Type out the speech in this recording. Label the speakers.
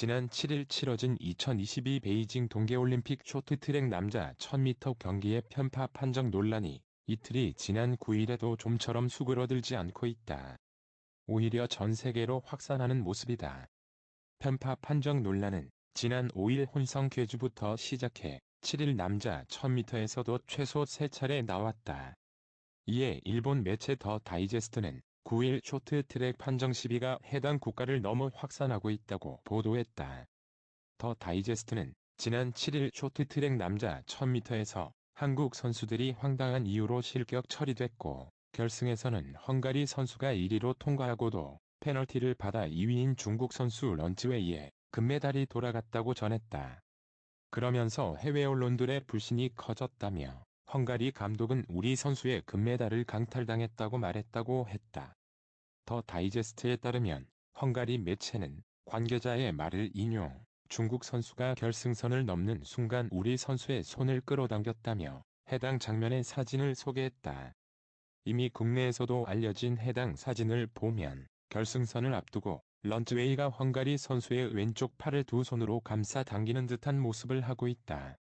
Speaker 1: 지난 7일 치러진 2022 베이징 동계올림픽 쇼트트랙 남자 1000m 경기의 편파 판정 논란이 이틀이 지난 9일에도 좀처럼 수그러들지 않고 있다. 오히려 전 세계로 확산하는 모습이다. 편파 판정 논란은 지난 5일 혼성 쾌주부터 시작해 7일 남자 1000m에서도 최소 3차례 나왔다. 이에 일본 매체 더 다이제스트는 9일 쇼트트랙 판정 시비가 해당 국가를 넘어 확산하고 있다고 보도했다. 더 다이제스트는 지난 7일 쇼트트랙 남자 1000m에서 한국 선수들이 황당한 이유로 실격 처리됐고 결승에서는 헝가리 선수가 1위로 통과하고도 페널티를 받아 2위인 중국 선수 런츠웨이에 금메달이 돌아갔다고 전했다. 그러면서 해외 언론들의 불신이 커졌다며 헝가리 감독은 우리 선수의 금메달을 강탈당했다고 말했다고 했다. 더 다이제스트에 따르면 헝가리 매체는 관계자의 말을 인용, 중국 선수가 결승선을 넘는 순간 우리 선수의 손을 끌어당겼다며 해당 장면의 사진을 소개했다. 이미 국내에서도 알려진 해당 사진을 보면 결승선을 앞두고 런츠웨이가 헝가리 선수의 왼쪽 팔을 두 손으로 감싸 당기는 듯한 모습을 하고 있다.